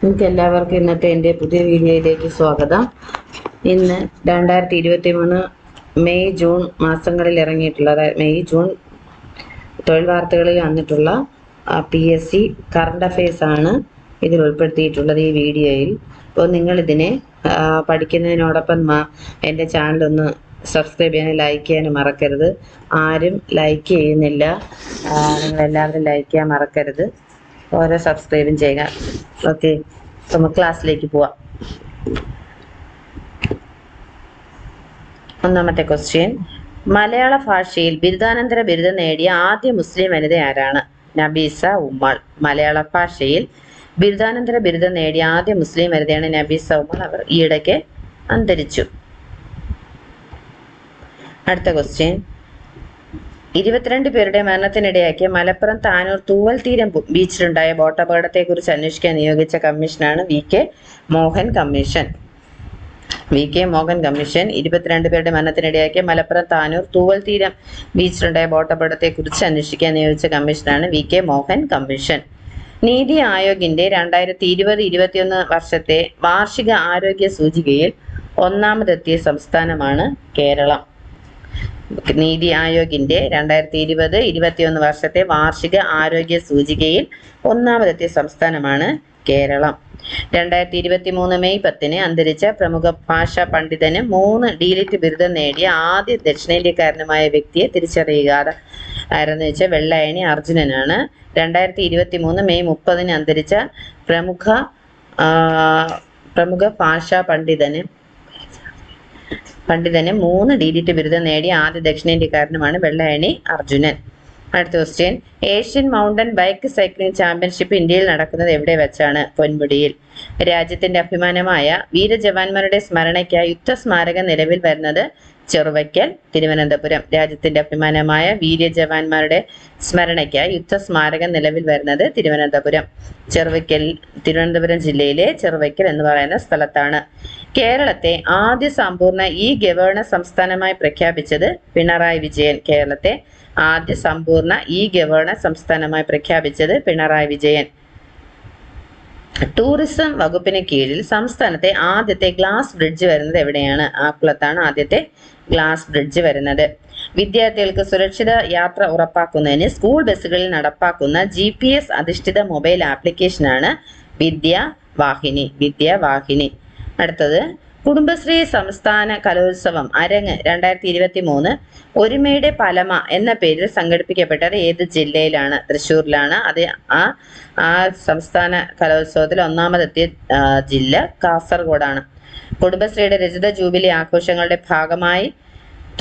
നിങ്ങൾക്ക് എല്ലാവർക്കും ഇന്നത്തെ എന്റെ പുതിയ വീഡിയോയിലേക്ക് സ്വാഗതം. ഇന്ന് രണ്ടായിരത്തി ഇരുപത്തി മൂന്ന് മെയ് ജൂൺ മാസങ്ങളിൽ ഇറങ്ങിയിട്ടുള്ള അതായത് മെയ് ജൂൺ തൊഴിൽ വാർത്തകളിൽ വന്നിട്ടുള്ള P S C current affairs ആണ് ഇതിൽ ഉൾപ്പെടുത്തിയിട്ടുള്ളത് ഈ വീഡിയോയിൽ. അപ്പോൾ നിങ്ങളിതിനെ പഠിക്കുന്നതിനോടൊപ്പം എന്റെ ചാനലൊന്ന് സബ്സ്ക്രൈബ് ചെയ്യാനും ലൈക്ക് ചെയ്യാനും മറക്കരുത്. ആരും ലൈക്ക് ചെയ്യുന്നില്ല. നിങ്ങളെല്ലാവരും ലൈക്ക് ചെയ്യാൻ മറക്കരുത്. ഓരോ സബ്സ്ക്രൈബും ചെയ്യുക. ഓക്കെ നമുക്ക് ക്ലാസ്സിലേക്ക് പോവാം. ഒന്നാമത്തെ ക്വസ്റ്റ്യൻ മലയാള ഭാഷയിൽ ബിരുദാനന്തര ബിരുദം നേടിയ ആദ്യ മുസ്ലിം വനിത ആരാണ്? നബീസ ഉമ്മൾ. മലയാള ഭാഷയിൽ ബിരുദാനന്തര ബിരുദം നേടിയ ആദ്യ മുസ്ലിം വനിതയാണ് നബീസ ഉമ്മൾ. അവർ ഈയിടയ്ക്ക് അന്തരിച്ചു. അടുത്ത ക്വസ്റ്റ്യൻ ഇരുപത്തിരണ്ട് പേരുടെ മരണത്തിനിടയാക്കിയ മലപ്പുറം താനൂർ തൂവൽ തീരം ബീച്ചിലുണ്ടായ ബോട്ട് അപകടത്തെക്കുറിച്ച് അന്വേഷിക്കാൻ നിയോഗിച്ച കമ്മീഷനാണ് V K Mohan commission. V K Mohan commission ഇരുപത്തിരണ്ട് പേരുടെ മരണത്തിനിടയാക്കിയ മലപ്പുറം താനൂർ തൂവൽ തീരം ബീച്ചിലുണ്ടായ ബോട്ട് അപകടത്തെക്കുറിച്ച് അന്വേഷിക്കാൻ നിയോഗിച്ച കമ്മീഷനാണ് വി കെ മോഹൻ കമ്മീഷൻ. നീതി ആയോഗിന്റെ രണ്ടായിരത്തി ഇരുപത് ഇരുപത്തിയൊന്ന് വർഷത്തെ വാർഷിക ആരോഗ്യ സൂചികയിൽ ഒന്നാമതെത്തിയ സംസ്ഥാനമാണ് കേരളം. നീതി ആയോഗിന്റെ രണ്ടായിരത്തി ഇരുപത് ഇരുപത്തിയൊന്ന് വർഷത്തെ വാർഷിക ആരോഗ്യ സൂചികയിൽ ഒന്നാമതെത്തിയ സംസ്ഥാനമാണ് കേരളം. രണ്ടായിരത്തി ഇരുപത്തി മൂന്ന് മെയ് പത്തിന് അന്തരിച്ച പ്രമുഖ ഭാഷാ പണ്ഡിതന് മൂന്ന് ഡീലിറ്റ് ബിരുദം നേടിയ ആദ്യ ദക്ഷിണേന്ത്യക്കാരനുമായ വ്യക്തിയെ തിരിച്ചറിയുക ആരെന്ന് വെച്ചാൽ വെള്ളായണി അർജുനനാണ്. രണ്ടായിരത്തി ഇരുപത്തി മൂന്ന് മെയ് മുപ്പതിന് അന്തരിച്ച പ്രമുഖ പ്രമുഖ ഭാഷാ പണ്ഡിതന് പണ്ഡിതന് മൂന്ന് ഡിഡിറ്റ് ബിരുദം നേടിയ ആദ്യ ദക്ഷിണേന്ത്യക്കാരനുമാണ് വെള്ളയണി അർജുനൻ. അടുത്ത question Asian mountain bike cycling championship ഇന്ത്യയിൽ നടക്കുന്നത് എവിടെ വെച്ചാണ്? പൊന്മുടിയിൽ. രാജ്യത്തിന്റെ അഭിമാനമായ വീരജവാന്മാരുടെ സ്മരണയ്ക്കായി യുദ്ധസ്മാരകം നിലവിൽ വരുന്നത് ചെറുവയ്ക്കൽ തിരുവനന്തപുരം രാജ്യത്തിന്റെ അഭിമാനമായ വീര്യജവാന്മാരുടെ സ്മരണയ്ക്കായി യുദ്ധസ്മാരകം നിലവിൽ വരുന്നത് തിരുവനന്തപുരം. ചെറുവയ്ക്കൽ തിരുവനന്തപുരം ജില്ലയിലെ ചെറുവയ്ക്കൽ എന്ന് പറയുന്ന സ്ഥലത്താണ്. കേരളത്തെ ആദ്യ സമ്പൂർണ ഇ ഗവേണൻസ് സംസ്ഥാനമായി പ്രഖ്യാപിച്ചത് പിണറായി വിജയൻ. കേരളത്തെ ആദ്യ സമ്പൂർണ ഇ ഗവേണൻസ് സംസ്ഥാനമായി പ്രഖ്യാപിച്ചത് പിണറായി വിജയൻ. ടൂറിസം വകുപ്പിന് കീഴിൽ സംസ്ഥാനത്തെ ആദ്യത്തെ ഗ്ലാസ് ബ്രിഡ്ജ് വരുന്നത് എവിടെയാണ്? ആക്കുളത്താണ് ആദ്യത്തെ ഗ്ലാസ് ബ്രിഡ്ജ് വരുന്നത്. വിദ്യാർത്ഥികൾക്ക് സുരക്ഷിത യാത്ര ഉറപ്പാക്കുന്നതിന് സ്കൂൾ ബസ്സുകളിൽ നടപ്പാക്കുന്ന ജി പി എസ് അധിഷ്ഠിത മൊബൈൽ ആപ്ലിക്കേഷനാണ് വിദ്യാവാഹിനി. വിദ്യാവാഹിനി. അടുത്തത് കുടുംബശ്രീ സംസ്ഥാന കലോത്സവം അരങ്ങ് രണ്ടായിരത്തി ഇരുപത്തി മൂന്ന് ഒരുമയുടെ പലമ എന്ന പേരിൽ സംഘടിപ്പിക്കപ്പെട്ടത് ഏത് ജില്ലയിലാണ്? തൃശ്ശൂരിലാണ്. അത് ആ ആ സംസ്ഥാന കലോത്സവത്തിൽ ഒന്നാമതെത്തിയ ജില്ല കാസർഗോഡാണ്. കുടുംബശ്രീയുടെ രചിത ജൂബിലി ആഘോഷങ്ങളുടെ ഭാഗമായി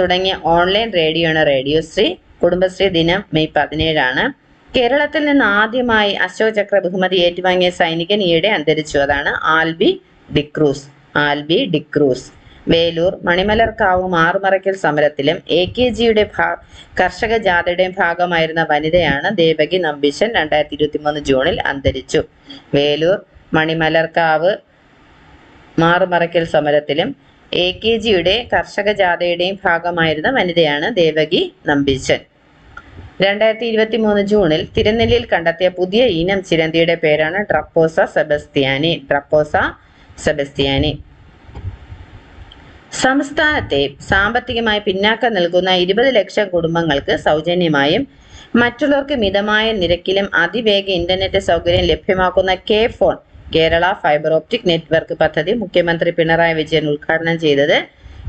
തുടങ്ങിയ ഓൺലൈൻ റേഡിയോയാണ് റേഡിയോശ്രീ കുടുംബശ്രീ ദിനം മെയ് പതിനേഴാണ്. കേരളത്തിൽ നിന്ന് ആദ്യമായി അശോക് ചക്ര ബഹുമതി ഏറ്റുവാങ്ങിയ സൈനികൻ ഈയിടെ അന്തരിച്ചു. അതാണ് ആൽബി ഡിക്രൂസ്. ആൽബി ഡിക്രൂസ് വേലൂർ മണിമലർക്കാവ് മാറുമറയ്ക്കൽ സമരത്തിലും എ കെ ജിയുടെ ഭാ കർഷക ജാഥയുടെയും ഭാഗമായിരുന്ന വനിതയാണ് ദേവകി നമ്പീശൻ രണ്ടായിരത്തി ഇരുപത്തി മൂന്ന് ജൂണിൽ അന്തരിച്ചു. വേലൂർ മണിമലർക്കാവ് മാറുമറയ്ക്കൽ സമരത്തിലും എ കെ ജിയുടെ കർഷക ജാഥയുടെയും ഭാഗമായിരുന്ന വനിതയാണ് ദേവകി നമ്പീശൻ. രണ്ടായിരത്തി ഇരുപത്തി മൂന്ന് ജൂണിൽ തിരുനെല്ലിയിൽ കണ്ടെത്തിയ പുതിയ ഇനം ചിരന്തിയുടെ പേരാണ് ഡ്രപ്പോസ സെബസ്ത്യാനി ഡ്രപ്പോസ സെബസ്ത്യാനി. സംസ്ഥാനത്തെ സാമ്പത്തികമായി പിന്നാക്കം നിൽക്കുന്ന ഇരുപത് ലക്ഷം കുടുംബങ്ങൾക്ക് സൗജന്യമായും മറ്റുള്ളവർക്ക് മിതമായ നിരക്കിലും അതിവേഗ ഇന്റർനെറ്റ് സൗകര്യം ലഭ്യമാക്കുന്ന K FON Kerala fibre optic network പദ്ധതി മുഖ്യമന്ത്രി പിണറായി വിജയൻ ഉദ്ഘാടനം ചെയ്തത്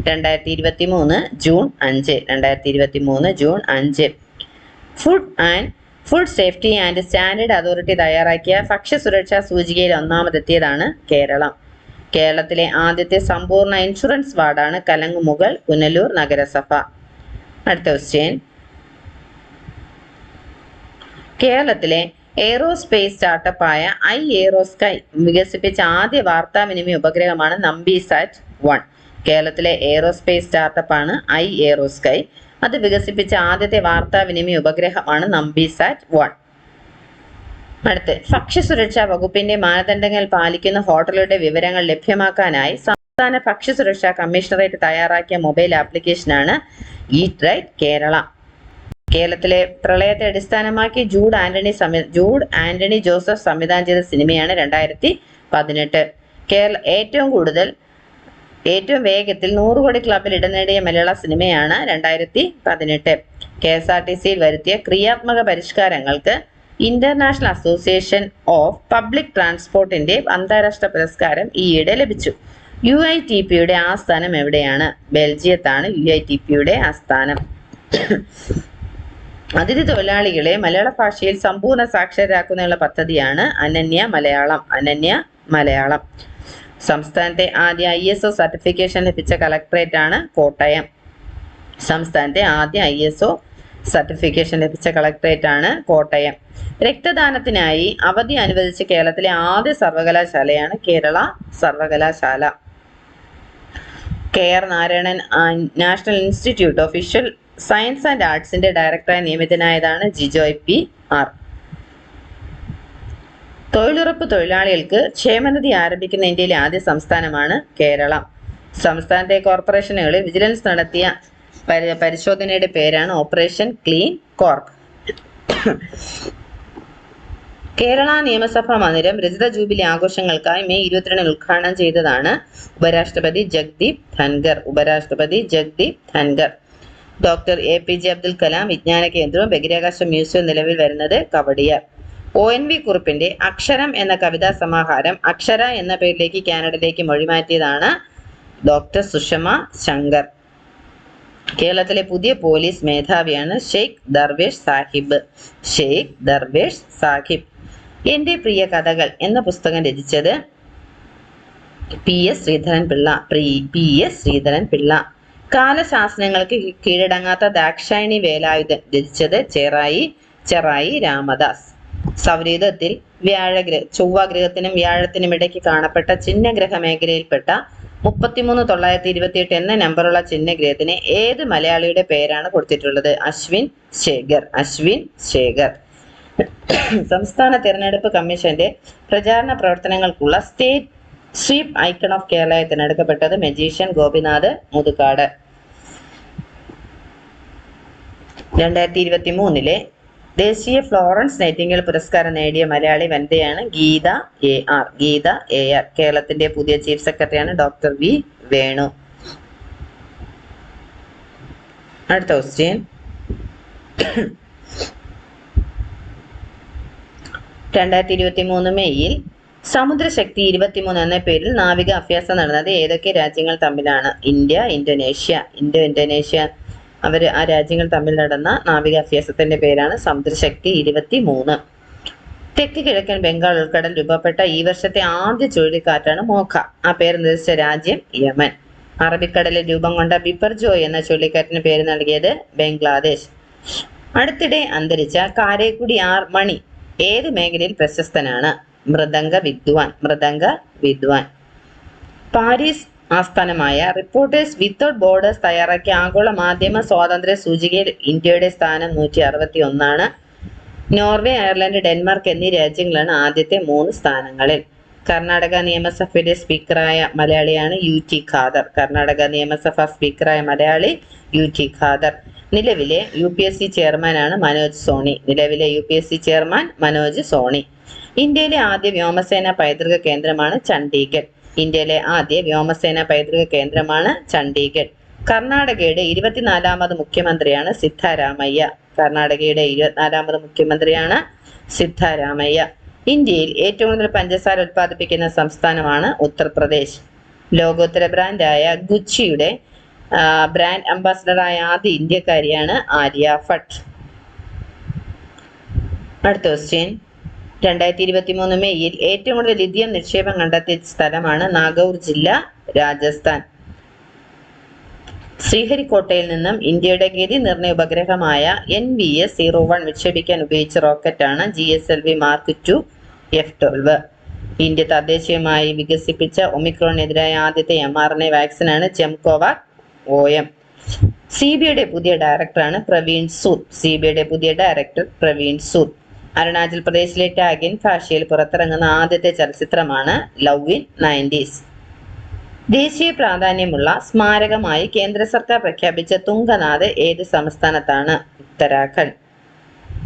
രണ്ടായിരത്തി ഇരുപത്തി മൂന്ന് ജൂൺ അഞ്ച് രണ്ടായിരത്തി ഇരുപത്തി മൂന്ന് ജൂൺ അഞ്ച്. Food and food safety and standard authority തയ്യാറാക്കിയ ഭക്ഷ്യസുരക്ഷാ സൂചികയിൽ ഒന്നാമതെത്തിയതാണ് കേരളം. കേരളത്തിലെ ആദ്യത്തെ സമ്പൂർണ ഇൻഷുറൻസ് വാർഡാണ് കലങ്ങുമുകൾ പുനലൂർ നഗരസഭ. അടുത്ത ക്വസ്റ്റ്യൻ കേരളത്തിലെ എയ്റോസ്പേസ് സ്റ്റാർട്ടപ്പ് ആയ ഐ എയ്റോസ്കൈ വികസിപ്പിച്ച ആദ്യ വാർത്താവിനിമയ ഉപഗ്രഹമാണ് നമ്പി സാറ്റ് വൺ കേരളത്തിലെ എയ്റോസ്പേസ് സ്റ്റാർട്ടപ്പ് ആണ് ഐ എയ്റോസ്കൈ അത് വികസിപ്പിച്ച ആദ്യത്തെ വാർത്താവിനിമയ ഉപഗ്രഹമാണ് നമ്പി സാറ്റ് വൺ അടുത്ത് ഭക്ഷ്യസുരക്ഷാ വകുപ്പിന്റെ മാനദണ്ഡങ്ങൾ പാലിക്കുന്ന ഹോട്ടലുകളുടെ വിവരങ്ങൾ ലഭ്യമാക്കാനായി സംസ്ഥാന ഭക്ഷ്യസുരക്ഷാ കമ്മീഷണറേറ്റ് തയ്യാറാക്കിയ മൊബൈൽ ആപ്ലിക്കേഷനാണ് ഈറ്റ് റൈറ്റ് കേരള. കേരളത്തിലെ പ്രളയത്തെ അടിസ്ഥാനമാക്കി ജൂഡ് ആന്റണി സമി ജൂഡ് ആന്റണി ജോസഫ് സംവിധാനം ചെയ്ത സിനിമയാണ് രണ്ടായിരത്തി പതിനെട്ട്. കേരള ഏറ്റവും കൂടുതൽ ഏറ്റവും വേഗത്തിൽ നൂറ് കോടി ക്ലബിൽ ഇടം നേടിയ മലയാള സിനിമയാണ് രണ്ടായിരത്തി പതിനെട്ട്. കെ എസ് ആർ ടി സിയിൽ വരുത്തിയ ക്രിയാത്മക പരിഷ്കാരങ്ങൾക്ക് ഇന്റർനാഷണൽ അസോസിയേഷൻ ഓഫ് പബ്ലിക് ട്രാൻസ്പോർട്ടിന്റെ അന്താരാഷ്ട്ര പുരസ്കാരം ഈയിടെ ലഭിച്ചു. യു ഐ ടി പിയുടെ ആസ്ഥാനം എവിടെയാണ്? ബെൽജിയത്താണ് യു ഐ ടി പിയുടെ ആസ്ഥാനം. അതിഥി തൊഴിലാളികളെ മലയാള ഭാഷയിൽ സമ്പൂർണ സാക്ഷരരാക്കുന്നതിനുള്ള പദ്ധതിയാണ് അനന്യ മലയാളം അനന്യ മലയാളം. സംസ്ഥാനത്തെ ആദ്യ ഐ എസ് ഒ സർട്ടിഫിക്കേഷൻ ലഭിച്ച കളക്ടറേറ്റ് ആണ് കോട്ടയം. സംസ്ഥാനത്തെ ആദ്യ ഐ എസ് ഒ സർട്ടിഫിക്കേഷൻ ലഭിച്ച കളക്ടറേറ്റ് ആണ് കോട്ടയം. രക്തദാനത്തിനായി അവധി അനുവദിച്ച കേരളത്തിലെ ആദ്യ സർവകലാശാലയാണ് കേരള സർവകലാശാല. K R Narayanan national institute of visual science and ആർട്സിന്റെ ഡയറക്ടറായി നിയമിതനായതാണ് ജിജോയ് പി ആർ. തൊഴിലുറപ്പ് തൊഴിലാളികൾക്ക് ക്ഷേമനിധി ആരംഭിക്കുന്ന ഇന്ത്യയിലെ ആദ്യ സംസ്ഥാനമാണ് കേരളം. സംസ്ഥാനത്തെ കോർപ്പറേഷനുകളിൽ വിജിലൻസ് നടത്തിയ പരിശോധനയുടെ പേരാണ് ഓപ്പറേഷൻ ക്ലീൻ കോർക്ക് കേരള നിയമസഭാ മന്ദിരം രജത ജൂബിലി ആഘോഷങ്ങൾക്കായി മെയ് ഇരുപത്തിരണ്ടിന് ഉദ്ഘാടനം ചെയ്തതാണ് ഉപരാഷ്ട്രപതി ജഗ്ദീപ് ധൻഗർ ഉപരാഷ്ട്രപതി Jagdeep Dhankhar doctor A P J Abdul Kalam വിജ്ഞാന കേന്ദ്രവും ബഹിരാകാശ മ്യൂസിയവും നിലവിൽ വരുന്നത് കവടിയർ. ഒ എൻ വി കുറിപ്പിന്റെ അക്ഷരം എന്ന കവിതാ സമാഹാരം അക്ഷര എന്ന പേരിലേക്ക് കാനഡയിലേക്ക് മൊഴിമാറ്റിയതാണ് ഡോക്ടർ സുഷമ ശങ്കർ. കേരളത്തിലെ പുതിയ പോലീസ് മേധാവിയാണ് ഷെയ്ഖ് ദർവേഷ് സാഹിബ്. ഷെയ്ഖ് ദർവേഷ് സാഹിബ്. എന്റെ പ്രിയ കഥകൾ എന്ന പുസ്തകം രചിച്ചത് P S Sreedharan Pillai P S Sreedharan Pillai കാലശാസനങ്ങൾക്ക് കീഴടങ്ങാത്ത ദാക്ഷായണി വേലായുധൻ രചിച്ചത് ചെറായി ചെറായി രാമദാസ്. സൗരീതത്തിൽ വ്യാഴഗ്രഹ ചൊവ്വാഗ്രഹത്തിനും വ്യാഴത്തിനും ഇടയ്ക്ക് കാണപ്പെട്ട ചിഹ്നഗ്രഹ മേഖലയിൽപ്പെട്ട മുപ്പത്തിമൂന്ന് തൊള്ളായിരത്തി ഇരുപത്തിയെട്ട് എന്ന നമ്പറുള്ള ചിഹ്നഗ്രഹത്തിന് ഏത് മലയാളിയുടെ പേരാണ് കൊടുത്തിട്ടുള്ളത്? അശ്വിൻ ശേഖർ. അശ്വിൻ ശേഖർ. സംസ്ഥാന തെരഞ്ഞെടുപ്പ് കമ്മീഷന്റെ പ്രചാരണ പ്രവർത്തനങ്ങൾക്കുള്ള സ്റ്റേറ്റ് സ്വീപ് ഐക്കൺ ഓഫ് കേരളയെ തിരഞ്ഞെടുക്കപ്പെട്ടത് മജീഷ്യൻ ഗോപിനാഥ് മുതുകാട് രണ്ടായിരത്തി ഇരുപത്തി മൂന്നിലെ ദേശീയ ഫ്ലോറൻസ് നൈറ്റിംഗൽ പുരസ്കാരം നേടിയ മലയാളി വനിതയാണ് Geetha A R. Geetha A R. കേരളത്തിന്റെ പുതിയ ചീഫ് സെക്രട്ടറിയാണ് ഡോക്ടർ വി വേണു. അടുത്ത ക്വസ്റ്റ്യൻ രണ്ടായിരത്തി ഇരുപത്തി മൂന്ന് മെയ്യിൽ സമുദ്രശക്തി ഇരുപത്തിമൂന്ന് എന്ന പേരിൽ നാവിക അഭ്യാസം നടന്നത് ഏതൊക്കെ രാജ്യങ്ങൾ തമ്മിലാണ്? India Indonesia. ഇന്ത്യ ഇന്തോനേഷ്യ അവർ ആ രാജ്യങ്ങൾ തമ്മിൽ നടന്ന നാവിക അഭ്യാസത്തിന്റെ പേരാണ് സമുദ്രശക്തി ഇരുപത്തി മൂന്ന് തെക്ക് കിഴക്കൻ ബംഗാൾ ഉൾക്കടൽ രൂപപ്പെട്ട ഈ വർഷത്തെ ആദ്യ ചുഴലിക്കാറ്റാണ് മോഖ. ആ പേര് നിർദ്ദേശിച്ച രാജ്യം യമൻ. അറബിക്കടലിൽ രൂപം കൊണ്ട ബിപ്പർജോയ് എന്ന ചുഴലിക്കാറ്റിന് പേര് നൽകിയത് ബംഗ്ലാദേശ്. അടുത്തിടെ അന്തരിച്ച കാരേക്കുടി ആർ മണി ഏത് മേഖലയിൽ പ്രശസ്തനാണ്? മൃദംഗ വിദ്വാൻ മൃദംഗ വിദ്വാൻ. പാരീസ് ആസ്ഥാനമായ റിപ്പോർട്ടേഴ്സ് വിത്തൗട്ട് ബോർഡേഴ്സ് തയ്യാറാക്കിയ ആഗോള മാധ്യമ സ്വാതന്ത്ര്യ സൂചികയിൽ ഇന്ത്യയുടെ സ്ഥാനം നൂറ്റി അറുപത്തി ഒന്നാണ് നോർവേ അയർലൻഡ് ഡെൻമാർക്ക് എന്നീ രാജ്യങ്ങളാണ് ആദ്യത്തെ മൂന്ന് സ്ഥാനങ്ങളിൽ. കർണാടക നിയമസഭയുടെ സ്പീക്കറായ മലയാളിയാണ് യു ടി ഖാദർ. കർണാടക നിയമസഭ സ്പീക്കറായ മലയാളി യു ടി ഖാദർ. നിലവിലെ യു പി എസ് സി ചെയർമാനാണ് മനോജ് സോണി. നിലവിലെ U P S C chairman Manoj Soni. ഇന്ത്യയിലെ ആദ്യ വ്യോമസേന പൈതൃക കേന്ദ്രമാണ് ചണ്ഡീഗഡ്. ഇന്ത്യയിലെ ആദ്യ വ്യോമസേന പൈതൃക കേന്ദ്രമാണ് ചണ്ഡീഗഡ്. കർണാടകയുടെ ഇരുപത്തിനാലാമത് മുഖ്യമന്ത്രിയാണ് സിദ്ധാരാമയ്യ. കർണാടകയുടെ ഇരുപത്തിനാലാമത് മുഖ്യമന്ത്രിയാണ് സിദ്ധാരാമയ്യ. ഇന്ത്യയിൽ ഏറ്റവും കൂടുതൽ പഞ്ചസാര ഉത്പാദിപ്പിക്കുന്ന സംസ്ഥാനമാണ് ഉത്തർപ്രദേശ്. ലോകോത്തര ബ്രാൻഡായ ഗുച്ചിയുടെ ബ്രാൻഡ് അംബാസഡറായ ആദ്യ ഇന്ത്യക്കാരിയാണ് ആര്യ ഭട്ട്. അടുത്ത ക്വസ്റ്റ്യൻ രണ്ടായിരത്തി ഇരുപത്തി മൂന്ന് മെയ്യിൽ ഏറ്റവും കൂടുതൽ ലിഥിയം നിക്ഷേപം കണ്ടെത്തിയ സ്ഥലമാണ് നാഗൌർ ജില്ല രാജസ്ഥാൻ. ശ്രീഹരിക്കോട്ടയിൽ നിന്നും ഇന്ത്യയുടെ ഗതി നിർണയ ഉപഗ്രഹമായ N V S zero one വിക്ഷേപിക്കാൻ ഉപയോഗിച്ച റോക്കറ്റാണ് G S L V mark two F twelve India തദ്ദേശീയമായി വികസിപ്പിച്ച ഒമിക്രോണിനെതിരായ ആദ്യത്തെ എം ആർ എൻ എ വാക്സിനാണ് Gemcovac O M C B ഐയുടെ പുതിയ ഡയറക്ടറാണ് പ്രവീൺ സൂദ്. സി ബി ഐയുടെ പുതിയ ഡയറക്ടർ പ്രവീൺ സൂദ്. അരുണാചൽ പ്രദേശിലെ ടാഗിൻ ഭാഷയിൽ പുറത്തിറങ്ങുന്ന ആദ്യത്തെ ചലച്ചിത്രമാണ് ലവ് ഇൻ നയന്റീസ് ദേശീയ പ്രാധാന്യമുള്ള സ്മാരകമായി കേന്ദ്ര സർക്കാർ പ്രഖ്യാപിച്ച തുങ്കനാഥ് ഏത് സംസ്ഥാനത്താണ്? ഉത്തരാഖണ്ഡ്.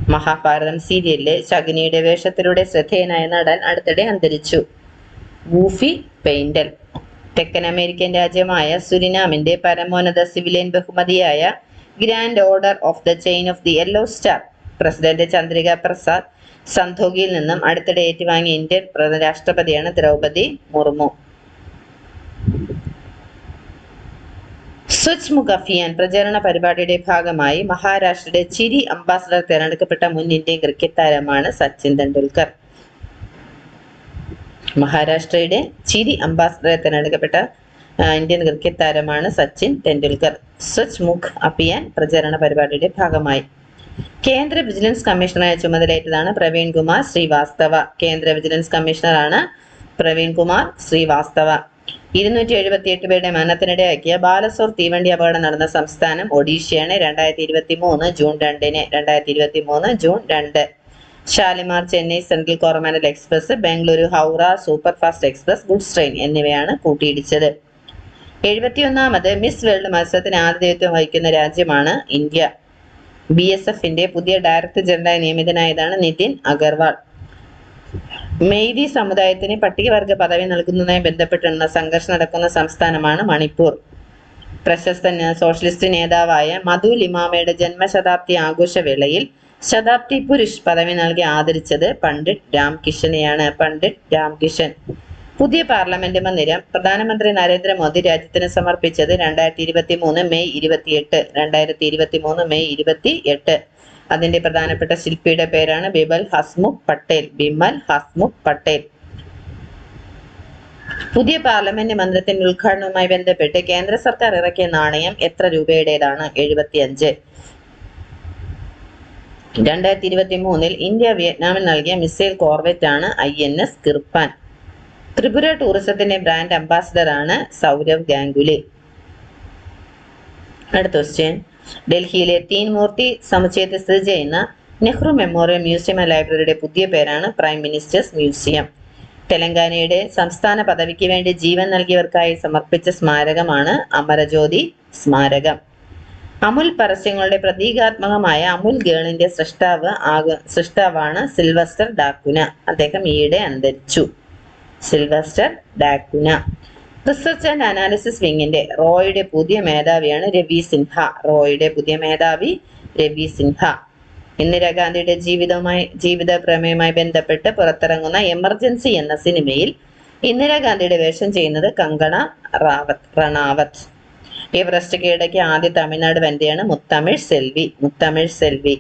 മഹാഭാരതം സീരിയലിലെ ശകുനിയുടെ വേഷത്തിലൂടെ ശ്രദ്ധേയനായ നടൻ അടുത്തിടെ അന്തരിച്ചു. ഗൂഫി പെയിന്റൽ. തെക്കൻ അമേരിക്കൻ രാജ്യമായ സുരിനാമിന്റെ പരമോന്നത സിവിലിയൻ ബഹുമതിയായ grand order of the chain of the yellow star. President Chandrika Prasad സന്തോഗിയിൽ നിന്നും അടുത്തിടെ ഏറ്റുവാങ്ങിയ ഇന്ത്യൻ രാഷ്ട്രപതിയാണ് ദ്രൗപദി മുർമു. സ്വച്ഛ് മുഖഫിയാൻ പ്രചരണ പരിപാടിയുടെ ഭാഗമായി മഹാരാഷ്ട്രയുടെ ചിരി അംബാസഡർ തിരഞ്ഞെടുക്കപ്പെട്ട മുൻ ഇന്ത്യൻ ക്രിക്കറ്റ് താരമാണ് സച്ചിൻ തെണ്ടുൽക്കർ മഹാരാഷ്ട്രയുടെ ചിരി അംബാസഡറെ തിരഞ്ഞെടുക്കപ്പെട്ട ഇന്ത്യൻ ക്രിക്കറ്റ് താരമാണ് സച്ചിൻ തെണ്ടുൽക്കർ സ്വച്ഛ് മുഖ് അഭിയാൻ പ്രചരണ പരിപാടിയുടെ ഭാഗമായി. കേന്ദ്ര വിജിലൻസ് കമ്മീഷണറായ ചുമതലയേറ്റതാണ് പ്രവീൺ കുമാർ ശ്രീവാസ്തവ. കേന്ദ്ര വിജിലൻസ് കമ്മീഷണറാണ് പ്രവീൺ കുമാർ ശ്രീവാസ്തവ. ഇരുന്നൂറ്റി എഴുപത്തി എട്ട് പേരുടെ മരണത്തിനിടയാക്കിയ ബാലസോർ തീവണ്ടി അപകടം നടന്ന സംസ്ഥാനം ഒഡീഷയാണ് രണ്ടായിരത്തി ഇരുപത്തി മൂന്ന് ജൂൺ രണ്ടിന്. രണ്ടായിരത്തി ഇരുപത്തി മൂന്ന് ജൂൺ രണ്ട്. Shalimar Chennai central Coromandel express Bengaluru Howrah super fast express goods train എന്നിവയാണ് കൂട്ടിയിടിച്ചത്. എഴുപത്തിയൊന്നാമത് മിസ് വേൾഡ് മത്സരത്തിന് ആതിഥേയത്വം വഹിക്കുന്ന രാജ്യമാണ് ഇന്ത്യ. ബി എസ് എഫിന്റെ പുതിയ ഡയറക്ടർ ജനറലായി നിയമിതനായതാണ് നിതിൻ അഗർവാൾ. മെയ്തി സമുദായത്തിന് പട്ടികവർഗ പദവി നൽകുന്നതുമായി ബന്ധപ്പെട്ടുള്ള സംഘർഷം നടക്കുന്ന സംസ്ഥാനമാണ് മണിപ്പൂർ. പ്രശസ്ത സോഷ്യലിസ്റ്റ് നേതാവായ മധു ലിമാമയുടെ ജന്മശതാബ്ദി ആഘോഷവേളയിൽ ശതാബ്ദി പുരുഷ് പദവി നൽകി ആദരിച്ചത് പണ്ഡിറ്റ് രാംകിഷനെയാണ്. പണ്ഡിറ്റ് രാംകിഷൻ. പുതിയ പാർലമെന്റ് മന്ദിരം പ്രധാനമന്ത്രി നരേന്ദ്രമോദി രാജ്യത്തിന് സമർപ്പിച്ചത് രണ്ടായിരത്തി ഇരുപത്തി മൂന്ന് മെയ് ഇരുപത്തിയെട്ട് രണ്ടായിരത്തി ഇരുപത്തി മൂന്ന് മെയ് ഇരുപത്തി എട്ട് അതിന്റെ പ്രധാനപ്പെട്ട ശില്പിയുടെ പേരാണ് ബിമൽ ഹസ്മുഖ് പട്ടേൽ ബിമൽ ഹസ്മുഖ് പട്ടേൽ. പുതിയ പാർലമെന്റ് മന്ദിരത്തിന്റെ ഉദ്ഘാടനവുമായി ബന്ധപ്പെട്ട് കേന്ദ്ര സർക്കാർ ഇറക്കിയ നാണയം എത്ര രൂപയുടേതാണ്? എഴുപത്തിയഞ്ച്. രണ്ടായിരത്തി ഇരുപത്തി മൂന്നിൽ ഇന്ത്യ വിയറ്റ്നാമിൽ നൽകിയ മിസൈൽ കോർവെറ്റ് ആണ് I N S Kirpan. Tripura ടൂറിസത്തിന്റെ ബ്രാൻഡ് അംബാസിഡർ ആണ് സൗരവ് ഗാംഗുലി. അടുത്ത ക്വസ്റ്റ്യൻ ഡൽഹിയിലെ തീൻ മൂർത്തി സമുച്ചയത്തിൽ സ്ഥിതി ചെയ്യുന്ന നെഹ്റു മെമ്മോറിയൽ മ്യൂസിയം ആൻഡ് ലൈബ്രറിയുടെ പുതിയ പേരാണ് പ്രൈം മിനിസ്റ്റേഴ്സ് മ്യൂസിയം. തെലങ്കാനയുടെ സംസ്ഥാന പദവിക്ക് വേണ്ടി ജീവൻ നൽകിയവർക്കായി സമർപ്പിച്ച സ്മാരകമാണ് അമരജ്യോതി സ്മാരകം. അമുൽ പരസ്യങ്ങളുടെ പ്രതീകാത്മകമായ അമുൽ ഗേളിന്റെ സൃഷ്ടാവ് ആക സൃഷ്ടാവാണ് സിൽവസ്റ്റർ ഡാക്കുന. അദ്ദേഹം ഈയിടെ അന്തരിച്ചു. Sylvester Dacunha. Research and analysis വിങ്ങിന്റെ റോയുടെ പുതിയ മേധാവിയാണ് രവി സിൻഹ. റോയുടെ പുതിയ മേധാവി രവി സിൻഹ. ഇന്ദിരാഗാന്ധിയുടെ ജീവിതവുമായി ജീവിത പ്രമേയവുമായി ബന്ധപ്പെട്ട് പുറത്തിറങ്ങുന്ന എമർജൻസി എന്ന സിനിമയിൽ ഇന്ദിരാഗാന്ധിയുടെ വേഷം ചെയ്യുന്നത് കങ്കണ റാവത്ത് റണാവത്ത് എവറസ്റ്റ് കീഴടക്കി ആദ്യ തമിഴ്നാട് വനിതയാണ് മുത്തമിഴ് സെൽവി മുത്തമിഴ് സെൽവി.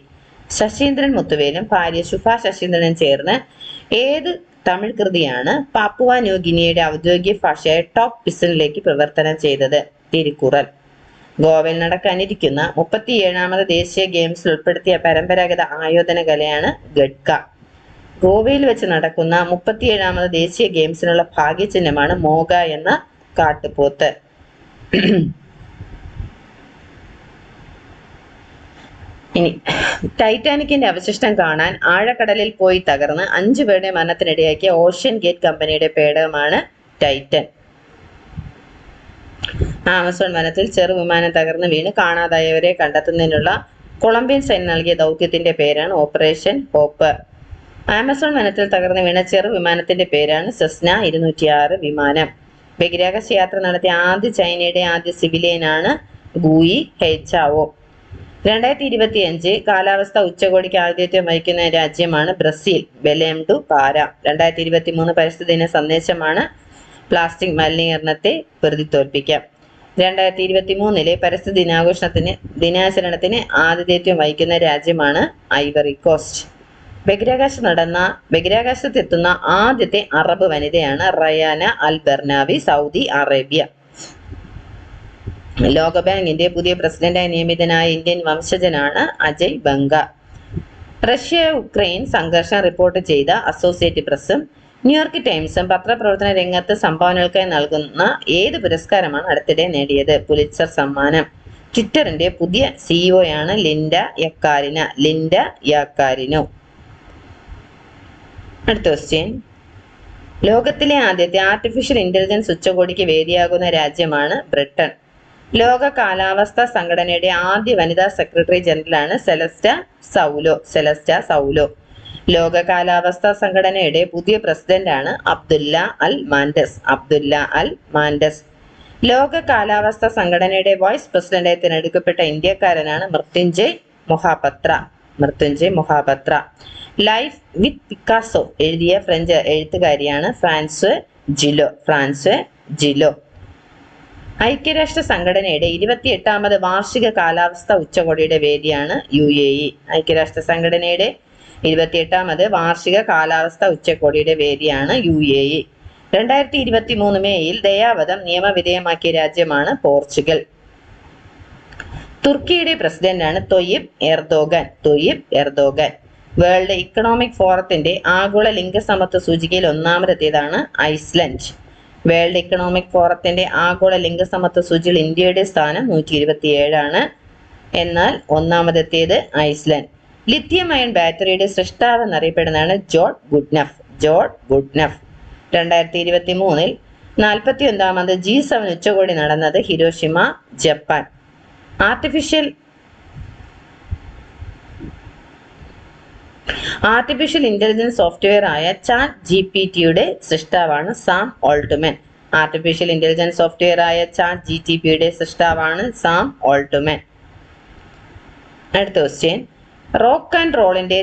ശശീന്ദ്രൻ മുത്തുവേലും ഭാര്യ ശുഭ ശശീന്ദ്രനും ചേർന്ന് ഏത് തമിഴ് കൃതിയാണ് പാപ്പുവ ന്യൂഗിനിയുടെ ഔദ്യോഗിക ഭാഷയായ ടോപ്പ് പിസണിലേക്ക് പ്രവർത്തനം ചെയ്തത്. തിരുക്കുറൽ. ഗോവയിൽ നടക്കാനിരിക്കുന്ന മുപ്പത്തിയേഴാമത് ദേശീയ ഗെയിംസിൽ ഉൾപ്പെടുത്തിയ പരമ്പരാഗത ആയോധന കലയാണ് ഗഡ്ക. ഗോവയിൽ വെച്ച് നടക്കുന്ന മുപ്പത്തിയേഴാമത് ദേശീയ ഗെയിംസിനുള്ള ഭാഗ്യചിഹ്നമാണ് മോഗ എന്ന കാട്ടുപോത്ത്. ഇനി ടൈറ്റാനിക്കിന്റെ അവശിഷ്ടം കാണാൻ ആഴക്കടലിൽ പോയി തകർന്ന് അഞ്ചു പേരുടെ മരണത്തിനിടയാക്കിയ ഓഷ്യൻ ഗേറ്റ് കമ്പനിയുടെ പേടകമാണ് ടൈറ്റൻ. ആമസോൺ വനത്തിൽ ചെറു വിമാനം തകർന്ന് വീണ് കാണാതായവരെ കണ്ടെത്തുന്നതിനുള്ള കൊളംബിയൻ സൈന്യം നൽകിയ ദൗത്യത്തിന്റെ പേരാണ് ഓപ്പറേഷൻ ഹോപ്പർ ആമസോൺ വനത്തിൽ തകർന്ന് വീണ ചെറു വിമാനത്തിന്റെ പേരാണ് സെസ്ന ഇരുന്നൂറ്റിയാറ് വിമാനം. ബഹിരാകാശ യാത്ര നടത്തിയ ആദ്യ ചൈനയുടെ ആദ്യ സിവിലിയനാണ് ഗൂയി ഹെയ്ചാവോ. രണ്ടായിരത്തി ഇരുപത്തി അഞ്ച് കാലാവസ്ഥ ഉച്ചകോടിക്ക് ആതിഥ്യം വഹിക്കുന്ന രാജ്യമാണ് ബ്രസീൽ ബെലേം ടു പാര. രണ്ടായിരത്തി ഇരുപത്തി മൂന്ന് പരിസ്ഥിതി ദിന സന്ദേശമാണ് പ്ലാസ്റ്റിക് മലിനീകരണത്തെ പ്രതിത്തോൽപ്പിക്കാം രണ്ടായിരത്തി ഇരുപത്തി മൂന്നിലെ പരിസ്ഥിതി ദിനാഘോഷണത്തിന് ദിനാചരണത്തിന് ആതിഥ്യം വഹിക്കുന്ന രാജ്യമാണ് ഐവറി കോസ്റ്റ്. ബഹിരാകാശ നടന്ന ബഹിരാകാശത്തെത്തുന്ന ആദ്യത്തെ അറബ് വനിതയാണ് Rayyana Al Barnawi Saudi Arabia. ലോകബാങ്കിന്റെ പുതിയ പ്രസിഡന്റായി നിയമിതനായ ഇന്ത്യൻ വംശജനാണ് അജയ് ബംഗ. റഷ്യ ഉക്രൈൻ സംഘർഷം റിപ്പോർട്ട് ചെയ്ത അസോസിയേറ്റ് പ്രസ്സും ന്യൂയോർക്ക് ടൈംസും പത്രപ്രവർത്തന രംഗത്ത് സംഭാവനകൾക്കായി നൽകുന്ന ഏത് പുരസ്കാരമാണ് അടുത്തിടെ നേടിയത്? പുലിച്ചർ സമ്മാനം. ട്വിറ്ററിന്റെ പുതിയ സിഇഒയാണ് ലിൻഡ യക്കാരിന. ലിൻഡ യക്കാരിനു. അടുത്ത ക്വസ്റ്റ്യൻ ലോകത്തിലെ ആദ്യത്തെ ആർട്ടിഫിഷ്യൽ ഇന്റലിജൻസ് ഉച്ചകോടിക്ക് വേദിയാകുന്ന രാജ്യമാണ് ബ്രിട്ടൻ. ലോക കാലാവസ്ഥാ സംഘടനയുടെ ആദ്യ വനിതാ സെക്രട്ടറി ജനറലാണ് സെലസ്റ്റ സൗലോ. Celeste Saulo. ലോക കാലാവസ്ഥാ സംഘടനയുടെ പുതിയ പ്രസിഡന്റാണ് അബ്ദുല്ല അൽ മാൻഡസ്. അബ്ദുല്ല അൽ മാൻഡസ്. ലോക കാലാവസ്ഥാ സംഘടനയുടെ വൈസ് പ്രസിഡന്റായി തിരഞ്ഞെടുക്കപ്പെട്ട ഇന്ത്യക്കാരനാണ് Mrutyunjay Mohapatra. Mrutyunjay Mohapatra. Life with Picasso എഴുതിയ ഫ്രഞ്ച് എഴുത്തുകാരിയാണ് ഫ്രാൻസ് ജിലോ. Francoise Gilot. ഐക്യരാഷ്ട്ര സംഘടനയുടെ ഇരുപത്തിയെട്ടാമത് വാർഷിക കാലാവസ്ഥ ഉച്ചകോടിയുടെ വേദിയാണ് യു എ ഇ. ഐക്യരാഷ്ട്ര സംഘടനയുടെ ഇരുപത്തിയെട്ടാമത് വാർഷിക കാലാവസ്ഥ ഉച്ചകോടിയുടെ വേദിയാണ് യു എ ഇ. രണ്ടായിരത്തി ഇരുപത്തി മൂന്ന് മേയിൽ ദയാവധം നിയമവിധേയമാക്കിയ രാജ്യമാണ് പോർച്ചുഗൽ. തുർക്കിയുടെ പ്രസിഡന്റാണ് Tayyip Erdogan. Tayyip Erdogan. World economic ഫോറത്തിന്റെ ആഗോള ലിംഗസമത്വ സൂചികയിൽ ഒന്നാമതെത്തിയതാണ് ഐസ്ലൻഡ്. വേൾഡ് എക്കണോമിക് ഫോറത്തിന്റെ ആഗോള ലിംഗസമത്വ സൂചിയിൽ ഇന്ത്യയുടെ സ്ഥാനം നൂറ്റി ഇരുപത്തിയേഴാണ് എന്നാൽ ഒന്നാമതെത്തിയത് ഐസ്ലൻഡ്. ലിത്യം അയൺ ബാറ്ററിയുടെ സൃഷ്ടാവ് എന്നറിയപ്പെടുന്നതാണ് ജോർഡ് ഗുഡ്നഫ്. ജോർഡ് ഗുഡ്നഫ്. രണ്ടായിരത്തി ഇരുപത്തി മൂന്നിൽ നാൽപ്പത്തി ഒന്നാമത് ജി സെവൻ ഉച്ചകോടി നടന്നത് Hiroshima Japan. Artificial artificial intelligence software ആയ ചാറ്റ് ജി പി ടിയുടെ സൃഷ്ടാവാണ് Sam Altman. Artificial intelligence software ആയ ചാറ്റ് ജി ടി പിയുടെ സൃഷ്ടാവാണ് സാം ഓൾട്ടുമൻ. അടുത്ത ക്വസ്റ്റ്യൻ റോക്ക് ആൻഡ് റോളിന്റെ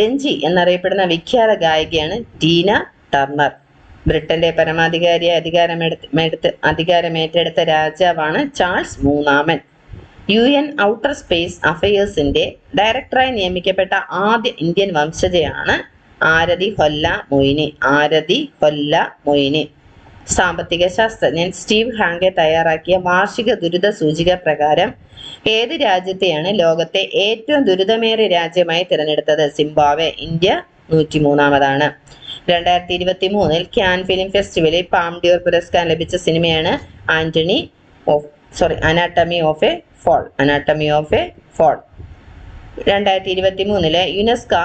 രഞ്ജി എന്നറിയപ്പെടുന്ന വിഖ്യാത ഗായികയാണ് ഡീന ടർണർ. ബ്രിട്ടന്റെ പരമാധികാരിയെ അധികാരമെടുത്ത് അധികാരമേറ്റെടുത്ത രാജാവാണ് ചാൾസ് മൂന്നാമൻ. യു എൻ ഔട്ടർ സ്പേസ് അഫയേഴ്സിന്റെ ഡയറക്ടറായി നിയമിക്കപ്പെട്ട ആദ്യ ഇന്ത്യൻ വംശജയാണ് ആരതി ഹൊല്ല മൊയ്നി. ആരതി ഹൊല്ല മൊയ്നി. സാമ്പത്തിക ശാസ്ത്രജ്ഞൻ സ്റ്റീവ് ഹാങ്കെ തയ്യാറാക്കിയ വാർഷിക ദുരിത സൂചിക പ്രകാരം ഏത് രാജ്യത്തെയാണ് ലോകത്തെ ഏറ്റവും ദുരിതമേറിയ രാജ്യമായി തിരഞ്ഞെടുത്തത്? സിംബാവെ ഇന്ത്യ നൂറ്റിമൂന്നാമതാണ്. രണ്ടായിരത്തി ഇരുപത്തി മൂന്നിൽ ക്യാൻ ഫിലിം ഫെസ്റ്റിവലിൽ പാംഡിയോർ പുരസ്കാരം ലഭിച്ച സിനിമയാണ് Antony of sorry anatomy of a fall anatomy of a fall രണ്ടായിരത്തി ഇരുപത്തി മൂന്നിലെ യുനെസ്കോ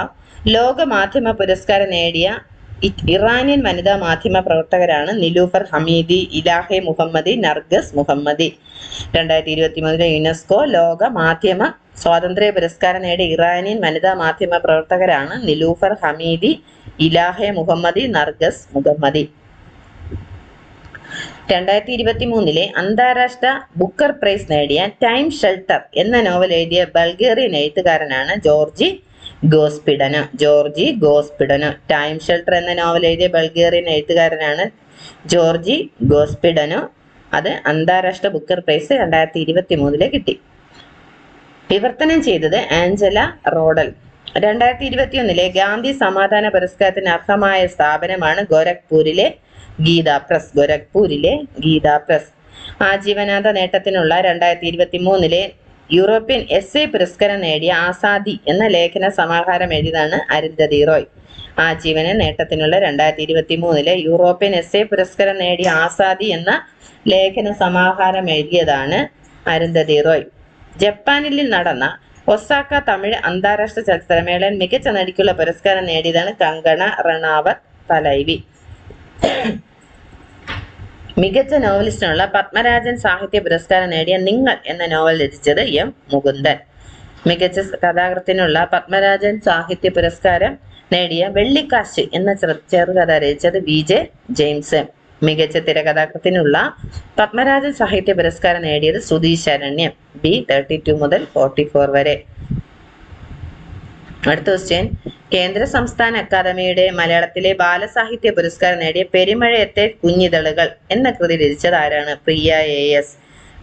ലോക മാധ്യമ പുരസ്കാരം നേടിയ ഇറാനിയൻ വനിതാ മാധ്യമ പ്രവർത്തകരാണ് നിലൂഫർ ഹമീദി ഇലാഹെ മുഹമ്മദി നർഗസ് മുഹമ്മദി. രണ്ടായിരത്തി ഇരുപത്തി മൂന്നിലെ യുനെസ്കോ ലോക മാധ്യമ സ്വാതന്ത്ര്യ പുരസ്കാരം നേടിയ ഇറാനിയൻ വനിതാ മാധ്യമ പ്രവർത്തകരാണ് നിലൂഫർ ഹമീദി ഇലാഹെ മുഹമ്മദി നർഗസ് മുഹമ്മദി. രണ്ടായിരത്തി ഇരുപത്തി മൂന്നിലെ അന്താരാഷ്ട്ര ബുക്കർ പ്രൈസ് നേടിയ ടൈം ഷെൽട്ടർ എന്ന നോവൽ എഴുതിയ ബൾഗേറിയൻ എഴുത്തുകാരനാണ് Georgi Gospodinov. Georgi Gospodinov. Time shelter എന്ന നോവൽ എഴുതിയ ബൾഗേറിയൻ എഴുത്തുകാരനാണ് ജോർജി ഗോസ്പിഡന. അത് അന്താരാഷ്ട്ര ബുക്കർ പ്രൈസ് രണ്ടായിരത്തി ഇരുപത്തി മൂന്നിൽ കിട്ടി. വിവർത്തനം ചെയ്തത് ആഞ്ചല റോഡൽ. രണ്ടായിരത്തി ഇരുപത്തിയൊന്നിലെ ഗാന്ധി സമാധാന പുരസ്കാരത്തിന് അർഹമായ സ്ഥാപനമാണ് ഗോരഖ്പൂരിലെ ഗീത പ്രസ് ഗോരഖ്പൂരിലെ ഗീത പ്രസ്. ആജീവനാന്ത നേട്ടത്തിനുള്ള രണ്ടായിരത്തി ഇരുപത്തി മൂന്നിലെ യൂറോപ്യൻ എസ് എ പുരസ്കാരം നേടിയ ആസാദി എന്ന ലേഖന സമാഹാരം എഴുതിയതാണ് അരുന്ധതി റോയ്. ആജീവന നേട്ടത്തിനുള്ള രണ്ടായിരത്തി ഇരുപത്തി മൂന്നിലെ യൂറോപ്യൻ എസ് എ പുരസ്കാരം നേടിയ ആസാദി എന്ന ലേഖന സമാഹാരം എഴുതിയതാണ് അരുന്ധതി റോയ്. ജപ്പാനിൽ നടന്ന ഒസാക്ക തമിഴ് അന്താരാഷ്ട്ര ചലച്ചിത്രമേളയിൽ മികച്ച നടിക്കുള്ള പുരസ്കാരം നേടിയതാണ് കങ്കണ റണാവത് തലൈവി. മികച്ച നോവലിസ്റ്റിനുള്ള പത്മരാജൻ സാഹിത്യ പുരസ്കാരം നേടിയ നിങ്ങൾ എന്ന നോവൽ രചിച്ചത് എം. മുകുന്ദൻ. മികച്ച കഥാകൃത്തിനുള്ള പത്മരാജൻ സാഹിത്യ പുരസ്കാരം നേടിയ വെള്ളിക്കാശ് എന്ന ചെറുകഥ രചിച്ചത് വി. ജെ. ജെയിംസ്. മികച്ച തിരകഥാകൃത്തിനുള്ള പത്മരാജൻ സാഹിത്യ പുരസ്കാരം നേടിയത് Sudhi Saranyam B. Thirty two മുതൽ ഫോർട്ടി ഫോർ വരെ. അടുത്ത ക്വസ്റ്റ്യൻ കേന്ദ്ര സംസ്ഥാന അക്കാദമിയുടെ മലയാളത്തിലെ ബാലസാഹിത്യ പുരസ്കാരം നേടിയ പെരുമഴയത്തെ കുഞ്ഞിതളുകൾ എന്ന കൃതി രചിച്ചത് ആരാണ്? പ്രിയ എ എസ്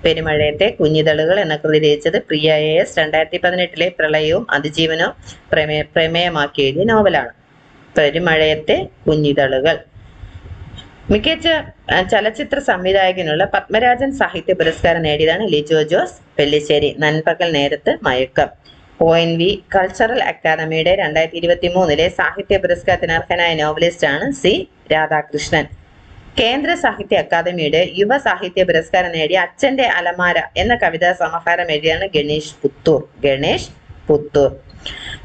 പെരുമഴയത്തെ കുഞ്ഞിതളുകൾ എന്ന കൃതി രചിച്ചത് പ്രിയ എ എസ് രണ്ടായിരത്തി പതിനെട്ടിലെ പ്രളയവും അതിജീവനവും പ്രമേ പ്രമേയമാക്കി എഴുതിയ നോവലാണ്. പെരുമഴയത്തെ കുഞ്ഞിതളുകൾ. മികച്ച ചലച്ചിത്ര സംവിധായകനുള്ള പത്മരാജൻ സാഹിത്യ പുരസ്കാരം നേടിയതാണ് Lijo Jose Pellissery. Nanpakal Nerathu Mayakkam. O N V cultural അക്കാദമിയുടെ രണ്ടായിരത്തി ഇരുപത്തി മൂന്നിലെ സാഹിത്യ പുരസ്കാരത്തിന് അർഹനായ നോവലിസ്റ്റ് ആണ് സി രാധാകൃഷ്ണൻ. കേന്ദ്ര സാഹിത്യ അക്കാദമിയുടെ യുവ സാഹിത്യ പുരസ്കാരം നേടിയ അച്ഛന്റെ അലമാര എന്ന കവിതാ സമാഹാരം എഴുതിയാണ് ഗണേഷ് പുത്തൂർ. ഗണേഷ് പുത്തൂർ.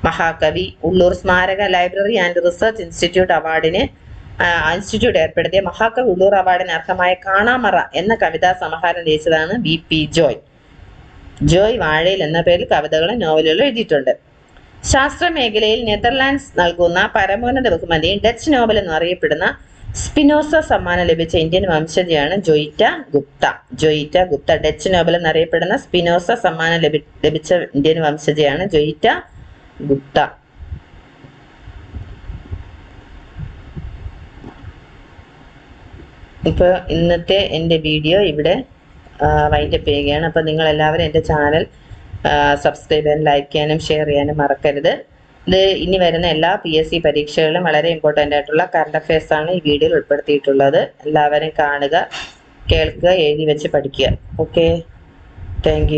മഹാകവി ഉള്ളൂർ സ്മാരക ലൈബ്രറി ആൻഡ് റിസർച്ച് ഇൻസ്റ്റിറ്റ്യൂട്ട് അവാർഡിന് ഇൻസ്റ്റിറ്റ്യൂട്ട് ഏർപ്പെടുത്തിയ മഹാകവി ഉള്ളൂർ അവാർഡിന് അർഹമായ കാണാമറ എന്ന കവിതാ സമാഹാരം രചിച്ചതാണ് വി പി ജോയ്. ജോയ് വാഴയിൽ എന്ന പേരിൽ കവിതകളും നോവലുകളും എഴുതിയിട്ടുണ്ട്. ശാസ്ത്ര മേഖലയിൽ നെതർലാൻഡ്സ് നൽകുന്ന പരമോന്നത ബഹുമതി ഡച്ച് നോബൽ എന്നറിയപ്പെടുന്ന സ്പിനോസ സമ്മാനം ലഭിച്ച ഇന്ത്യൻ വംശജയാണ് ജോയിറ്റ ഗുപ്ത. ജോയിറ്റ ഗുപ്ത ഡച്ച് നോബൽ എന്നറിയപ്പെടുന്ന സ്പിനോസ സമ്മാനം ലഭി ലഭിച്ച ഇന്ത്യൻ വംശജയാണ് ജോയിറ്റ ഗുപ്ത. ഇപ്പോൾ ഇന്നത്തെ എന്റെ വീഡിയോ ഇവിടെ വൈൻഡപ്പ് ചെയ്യുകയാണ്. അപ്പോൾ നിങ്ങൾ എല്ലാവരും എന്റെ ചാനൽ സബ്സ്ക്രൈബ് ചെയ്യാനും ലൈക്ക് ചെയ്യാനും ഷെയർ ചെയ്യാനും മറക്കരുത്. ഇത് ഇനി വരുന്ന എല്ലാ പി എസ് സി പരീക്ഷകളിലും വളരെ ഇമ്പോർട്ടന്റ് ആയിട്ടുള്ള കറണ്ട് അഫയേഴ്സ് ആണ് ഈ വീഡിയോയിൽ ഉൾപ്പെടുത്തിയിട്ടുള്ളത്. എല്ലാവരും കാണുക കേൾക്കുക എഴുതി വെച്ച് പഠിക്കുക. Okay thank